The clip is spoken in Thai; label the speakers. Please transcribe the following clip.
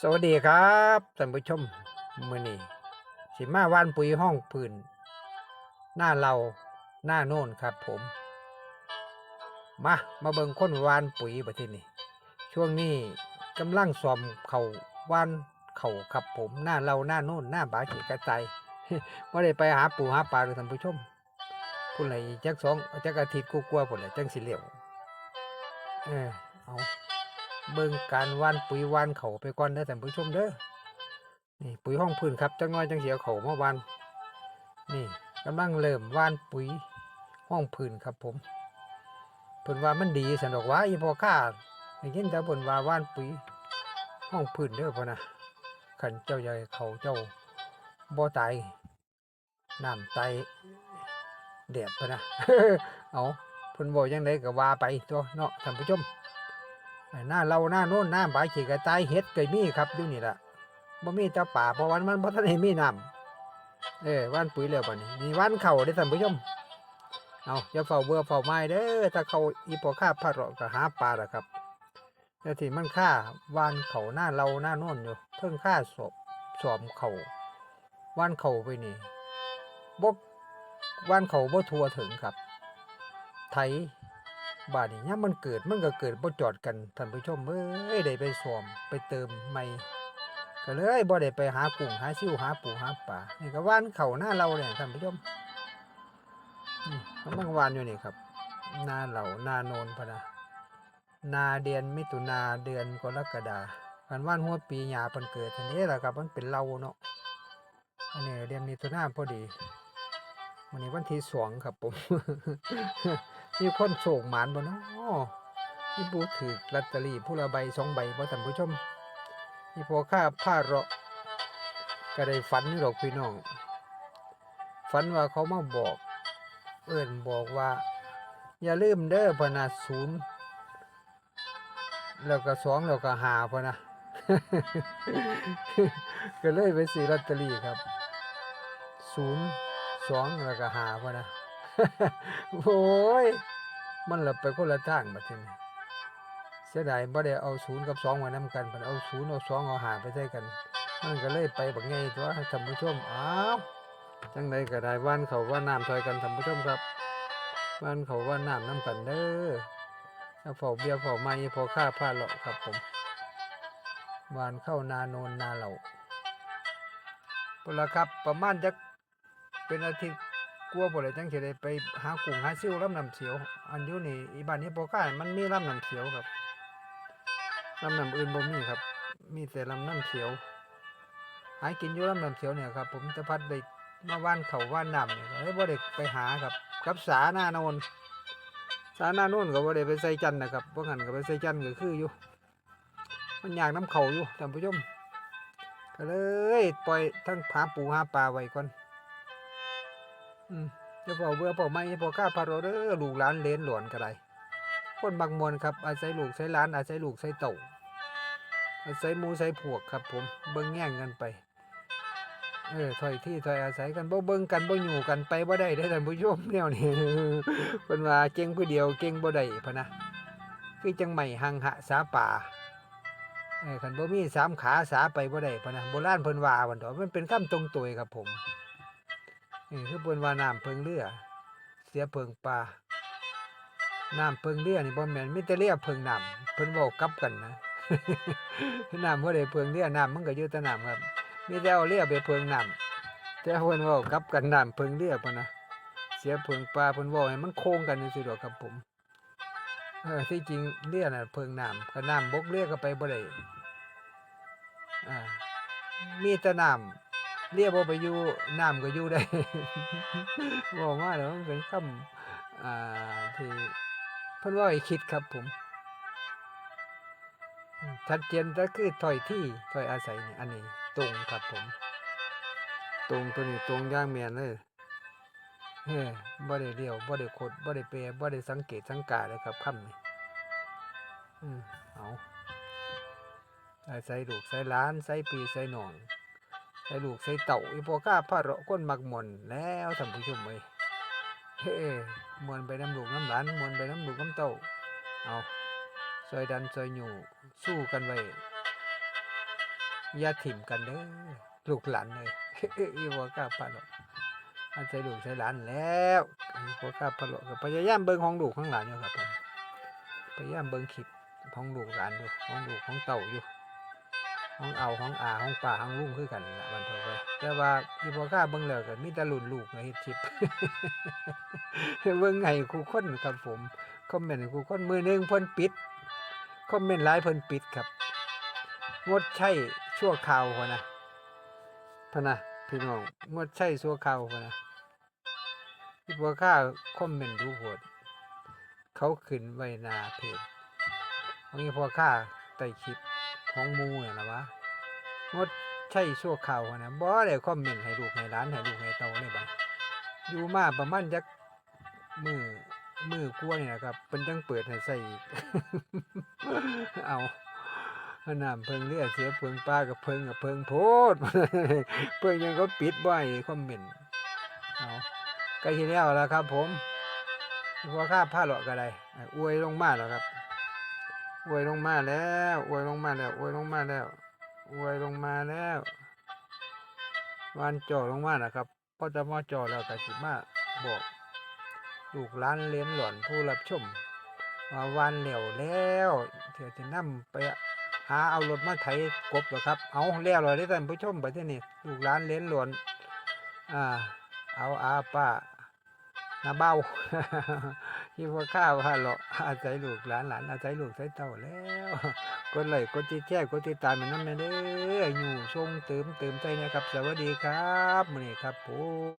Speaker 1: สวัสดีครับท่านผู้ชมมือนี้สิมาว่านปุ๋ยห้องพื้นหน้าเราหน้าโน่นครับผม มามาเบิ่งค้นวานปุ๋ยบัดทีนี้ ช่วงนี้กำลังซ่อมเขาวานเขาครับผมหน้าเราหน้าโน่นหน้าบาขีกระจายบ่ได้ไปหาปูหาปลาเลยท่านผู้ชมพุ่นไหลจักสองจักอาทิตย์กูกลัวพุ่นแหละจังสิเหลียวเออเอา เบิ่งการว่านปุ๋ยว่านเขาไปก่อนเด้อท่านผู้ชมเด้อนี่ปุ๋ยห้องพื้นครับจังน้อยจังเสียเขาเมาหว่านนี่กำลังเริ่มว่านปุ๋ยห้องพื้นครับผมเพิ่นว่ามันดีสันดอกว่าอีพอข้าได้ยินแต่เพิ่นว่าว่านปุ๋ยห้องพื้นเด้อพ่อนะขันเจ้าใหญ่เขาเจ้าบ่ตายน้ำไตายแดดพ่อนะเอาเพิ่นบอกจังไดก็ว่าไปตัวเนาะท่านผู้ชม หน้าเราหน้าโน้นหน้าบายขีกระจายเฮ็ดไก่มีครับอยู่นี่ล่ะบ่มีแต่ป่าเพราะวันมันบ่ทันได้มีน้ำเออว่านปุ๋ยแล้วบัดนี้มีว่านเข่าเด้ท่านผู้ชมเอาอย่าเฝ้าเบื่อเฝ้าไม้เด้อถ้าเขาอีปอค่าพาเราะก็หาปลาล่ะครับแต่ที่มันค่าวานเข่าหน้าเราหน้าโน้นอยู่เพิ่งค่าสอบสอมเข่าว่านเข่าไปนี่บ่ว่านเข่าบ่ทัวถึงครับไถ บาดนี้ยามมันเกิดมันก็เกิดบ่จอดกันท่านผู้ชมเอ้ยได้ไปสวมไปเติมใหม่ก็เลยบ่ได้ไปหากุ้งหาซิวหาปูหาปลานี่ก็ว่านเข้าหน้าเราเนี่ยท่านผู้ชมนี่กำลังว่านอยู่นี่ครับหน้าเหล่าหน้าโนนพนะนาเดือนมิถุนาเดือนกรกฎาคันว่านหัวปีหญ้าเพิ่นเกิดอันนี้แหละครับมันเป็นเราเนาะอันนี้เดือนมิถุนาพอดีวันนี้วันที่สองครับผม มีคนโศกหมานบ่เนาะมีผู้ถือลอตเตอรี่ผู้ละใบสองใบบ่ท่านผู้ชมมีพอค่าผ้าเราะก็ได้ฝันนี่หรอกพี่น้อง ฝันว่าเขามาบอก เอิ้นบอกว่า อย่าลืมเด้อพนะศูนย์แล้วก็สองแล้วก็หาพนะก็เลยไปซื้อลอตเตอรี่ครับศูนย์สองแล้วก็หาพนะ โอ้ย มันหลับไปคนละทางบัดนี้เสียดายบ่ได้เอาศูนย์กับสองมานำกันมันเอาศูนย์เอาสองเอาหาไปใส่กัน มันก็เลยไปบักไงตัวท่านผู้ชมอ้าวจังไดก็ได้ว่านเขาว่าน้ำถอยกันท่านผู้ชมครับว่านเขาว่าน้ำน้ำกันเด้อถ้าเฝ้าเบียร์เฝ้าไม้พอค่าผ้าเลาะครับผมวานเข้านาโนนนาเหล่าพนละครับประมาณจักเป็นอาทิตย์ ลัวบ่ได้จังสิได้ไปหากุ้งหาซิวลำน้ำเสียว อันอยู่นี่อีบ้านนี้บ่ค่ามันมีลำน้ำเสียวครับลำน้ำอื่นบ่มีครับ มีแต่ลำน้ำเสียว หากินอยู่ลำน้ำเสียวเนี่ยครับผมจะพัดได้มาว่านเขาว่านน้ำเนี่ยก็เลยบ่ได้ไปหาครับกับสาหน้าโนนสาหน้าโนนก็บ่ได้ไปใส่จันนะครับบ่งั้นก็ไปใส่จันก็คืออยู่ มันยากน้ำเขาอยู่ท่านผู้ชมก็เลยปล่อยทั้งหาปูหาปลาไว้ก่อน อืมจะเป่าเบื่อเป่าไม่พอข้าพารเด้อลูกหลานเลนหลวนก็ได้คนบางมวลครับ อาศัยลูกใช้หลาน อาศัยลูกใช้เต่าอาศัยมูใช้พวกครับ ผมเบิ่งแย่งกันไป เออถอยที่ถอยอาศัยกันบ่เบิ่งกันบ่อยู่กันไปบ่ได้เด้ท่านผู้ชมแนวนี้เพิ่นว่าเก่งผู้เดียวเก่งบ่ได้พะนะคือจังใหม่หังหะสาป่าเออคันบ่มีสามขาสาไปบ่ได้พะนะโบราณเพิ่นว่าวันดอกมันเป็นคำตรงตัวครับผม นี่คือเพิ่นว่าน้ำเพิงเรือ เสียเพิงปลาน้ำเพิงเรือนี่บ่แม่นมีแต่เรือเพิงน้ำเพิ่นเว้ากลับกันนะน้ำบ่ได้เพิงเรือน้ำมันก็อยู่แต่น้ำครับมีแต่เอาเรือไปเพิงน้ำแต่เพิ่นเว้ากลับกันน้ำเพิงเรือพุ่นนะเสียเพิงปลาเพิ่นเว้าให้มันโค้งกันจังซี่ดอกครับผมเออที่จริงเรือน่ะเพิงน้ำก็น้ำบกเรือก็ไปบ่ได้อ่ามีแต่น้ำ เรียกว่าไปอยู่น้ำก็อยู่ได้บอกมาแล้วมันเป็นคำอ่าที่เพิ่นว่าให้คิดครับผมชัดเจนก็คือถอยที่ถอยอาศัยนี่อันนี้ตรงครับผม ตรงตัวนี้ตรงย่างแม่นเลยเฮ้บ่ได้เลี้ยวบ่ได้คดบ่ได้เปรบ่ได้สังเกตสังกาเลยครับคำนี้อืมเอาอาศัยลูกใส่ล้านใส่ปีใส่หนอง ใส่ลูกใส่เต่าอีพวกข้าพระเราก้นมักมวนแล้วท่านผู้ชมเอ้ยเฮ้มวนไปน้ำลูกน้ำหลานมวนไปน้ำลูกน้ำเต่าเอาซอยดันซอยอยู่สู้กันไว้อย่าถิ่มกันเด้อลูกหลานเลยอีบัวกล้าพาเลาะอาศัยลูกใช้หลานแล้วอีบัวกล้าพาเลาะก็พยายามเบิ่งของลูกของหลานอยู่ครับผมพยายามเบิ่งคลิปของลูกหลานอยู่ของลูกของเต่าอยู่ ของเอาของอาของป่าของลุ่งคือกันละมันเถอะไปแต่ว่าอีบัวกล้าเบิ่งแล้วก็มีแต่รุ่นลูกนะเฮ็ดคลิปเบิ่งไงครูคนครับผมคอมเมนต์ให้ครูคนมือหนึงเพิ่นปิดคอมเมนต์หลายเพิ่นปิดครับ งดใช้ชั่วคราวพอนะพนะพี่น้องงดใช้ชั่วคราวพอนะพี่บัวข้าคอมเมนต์ดูโหดเขาขึ้นไว้หนาเพจของนี้พอข้าใต้คลิป ของมูเนี่ยละวะงดใช้ชั่วคราวนะบ่ได้คอมเมนต์ให้ลูกให้ร้านให้ลูกให้เตาเลยบัดอยู่มาประมาณจักมือมือกลัวานี่นะครับเป็นจังเปิดให้ใส่อีก เอาพน้ำเพิงเลือดเสียเพิงปลากับเพิงกับเพิงโพด เพิงยังก็ปิดบ่อยคอมเมนต์เอาใกล้ที่แล้วแล้วครับ ผมพอข้าผ้าหลาะก็ได้อวยลงมาแล้วครับ อวยลงมาแล้วอวยลงมาแล้วอวยลงมาแล้วอวยลงมาแล้ววานจ่อลงมาแล้วครับพอจะมาจ่อแล้วก็สิมาบอกลูกล้านเลี้ยนหล่อนผู้รับชมว่าวันเหลวแล้วเดี๋ยวจะนำไปหาเอารถมาไถกบหรอครับ เอาแล้วเลยได้ท่านผู้ชมไปที่นี่ลูกหลานเลี้ยนหลวนอ่าเอาอาป้า นาเบ้าคิดว่าข้าวฮะเหรออาศัยลูกหลานหลานอาศัยลูกใช้เต่าแล้วกดไลค์กดติดแชร์กดติดตามมันนั่นเด้ออยู่ทรงเติมเติมใจนะครับ สวัสดีครับมื้อนี้ครับผม